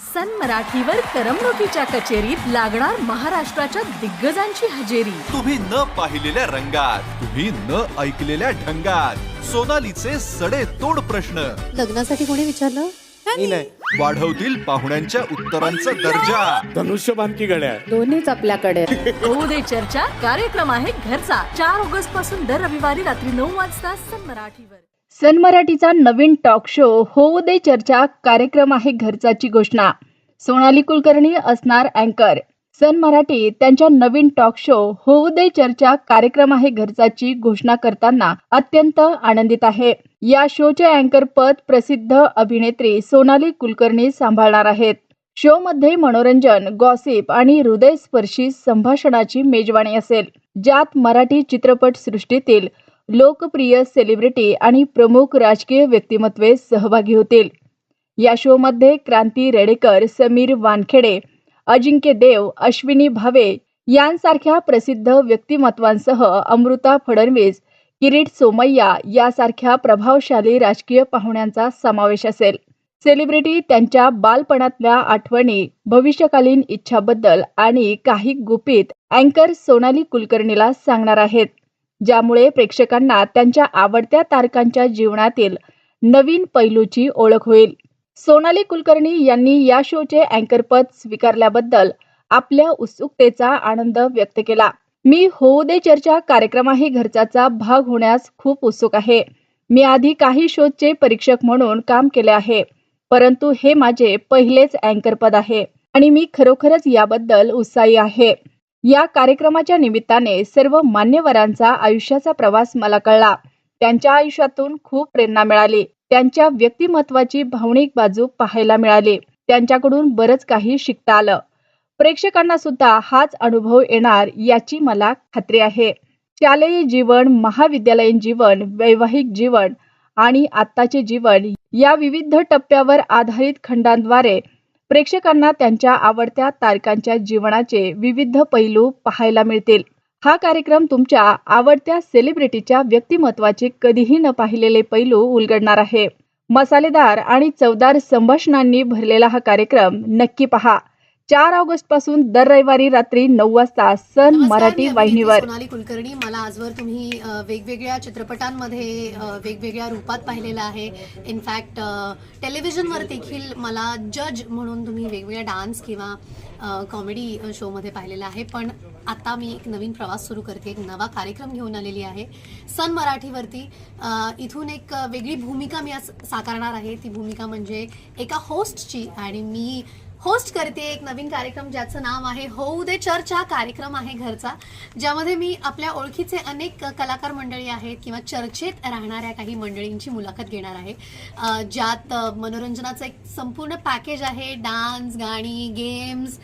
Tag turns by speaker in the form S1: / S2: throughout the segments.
S1: सन मराठीवर करमणुकीच्या कचेरीत लागणार महाराष्ट्राच्या दिग्गजांची हजेरी.
S2: तुम्ही न पाहिलेल्या रंगात तुम्ही न ऐकलेल्या ढंगात. सोनालीचे सडे तोड प्रश्न.
S3: लग्नासाठी कोणी विचारलं?
S4: मी नाही.
S2: वाढवतील पाहुण्यांच्या उत्तरांचा दर्जा.
S4: धनुष्यबाण की घड्याळ
S3: दोन्हीच आपल्याकडे.
S1: होऊ दे चर्चा कार्यक्रम आहे घरचा. चार ऑगस्टपासून दर रविवारी रात्री नऊ वाजता सन मराठीवर.
S5: सन मराठीचा नवीन टॉक शो होऊ दे चर्चा कार्यक्रम आहे घरचाची घोषणा. सोनाली कुलकर्णी असणार अँकर. सन मराठी त्यांच्या नवीन टॉक शो होऊ दे चर्चा कार्यक्रम आहे घरचाची घोषणा करताना अत्यंत आनंदित आहे. या शोचे अँकर पद प्रसिद्ध अभिनेत्री सोनाली कुलकर्णी सांभाळणार आहेत. शो मध्ये मनोरंजन गॉसिप आणि हृदयस्पर्शी संभाषणाची मेजवानी असेल ज्यात मराठी चित्रपट सृष्टीतील लोकप्रिय सेलिब्रिटी आणि प्रमुख राजकीय व्यक्तिमत्वे सहभागी होतील. या शोमध्ये क्रांती रेडेकर समीर वानखेडे अजिंक्य देव अश्विनी भावे यांसारख्या प्रसिद्ध व्यक्तिमत्वांसह अमृता फडणवीस किरीट सोमय्या यासारख्या प्रभावशाली राजकीय पाहुण्यांचा समावेश असेल. सेलिब्रिटी त्यांच्या बालपणातल्या आठवणी भविष्यकालीन इच्छाबद्दल आणि काही गुपित अँकर सोनाली कुलकर्णीला सांगणार आहेत. ज्यामुळे प्रेक्षकांना त्यांच्या आवडत्या तारकांच्या जीवनातील नवीन पैलूची ओळख होईल. सोनाली कुलकर्णी यांनी या शोचे अँकरपद स्वीकारल्याबद्दल आपल्या उत्सुकतेचा आनंद व्यक्त केला. मी होऊ दे चर्चा कार्यक्रमाही घरचाचा भाग होण्यास खूप उत्सुक आहे. मी आधी काही शोचे परीक्षक म्हणून काम केले आहे परंतु हे माझे पहिलेच अँकरपद आहे आणि मी खरोखरच याबद्दल उत्साही आहे. या कार्यक्रमाच्या निमित्ताने सर्व मान्यवरांचा आयुष्याचा प्रवास मला कळला. त्यांच्या आयुष्यातून खूप प्रेरणा मिळाली. त्यांच्या व्यक्तिमत्वाची भावनिक बाजू पाहायला मिळाली. त्यांच्याकडून बरंच काही शिकता आलं. प्रेक्षकांना सुद्धा हाच अनुभव येणार याची मला खात्री आहे. शालेय जीवन महाविद्यालयीन जीवन वैवाहिक जीवन आणि आत्ताचे जीवन या विविध टप्प्यावर आधारित खंडांद्वारे प्रेक्षकांना त्यांच्या आवडत्या तारकांच्या जीवनाचे विविध पैलू पाहायला मिळतील. हा कार्यक्रम तुमच्या आवडत्या सेलिब्रिटीच्या व्यक्तिमत्वाचे कधीही न पाहिलेले पैलू उलगडणार आहे. मसालेदार आणि चवदार संभाषणांनी भरलेला हा कार्यक्रम नक्की पहा. चार ऑगस्टपासून दर रविवारी रात्री नऊ वाजता सन मराठी वाहिनीवर.
S3: सोनाली कुलकर्णी. मला आजवर तुम्ही वेगवेगळ्या चित्रपटांमध्ये वेगवेगळ्या रूपात पाहिलेलं आहे. इनफॅक्ट टेलिव्हिजनवर देखील मला जज म्हणून तुम्ही वेगवेगळ्या डान्स किंवा कॉमेडी शोमध्ये पाहिलेलं आहे. पण आता मी एक नवीन प्रवास सुरू करते. एक नवा कार्यक्रम घेऊन आलेली आहे. सन मराठीवरती इथून एक वेगळी भूमिका मी आज साकारणार आहे. ती भूमिका म्हणजे एका होस्टची आणि मी होस्ट करते एक नवीन कार्यक्रम ज्याचं नाव आहे होऊ दे चर्च हा कार्यक्रम आहे घरचा. ज्यामध्ये मी आपल्या ओळखीचे अनेक कलाकार मंडळी आहेत किंवा चर्चेत राहणाऱ्या काही मंडळींची मुलाखत घेणार आहे. ज्यात मनोरंजनाचं एक संपूर्ण पॅकेज आहे. डान्स गाणी गेम्स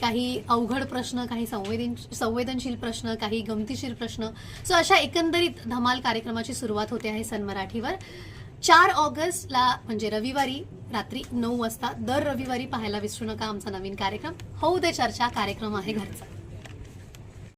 S3: काही अवघड प्रश्न काही संवेदन संवेदनशील प्रश्न काही गमतीशीर प्रश्न. सो अशा एकंदरीत धमाल कार्यक्रमाची सुरुवात होते आहे सन मराठीवर. चार ऑगस्टला म्हणजे रविवारी रात्री नऊ वाजता दर रविवारी पाहायला विसरू नका आमचा नवीन कार्यक्रम. होऊ दे चर्चा कार्यक्रम आहे घरचा.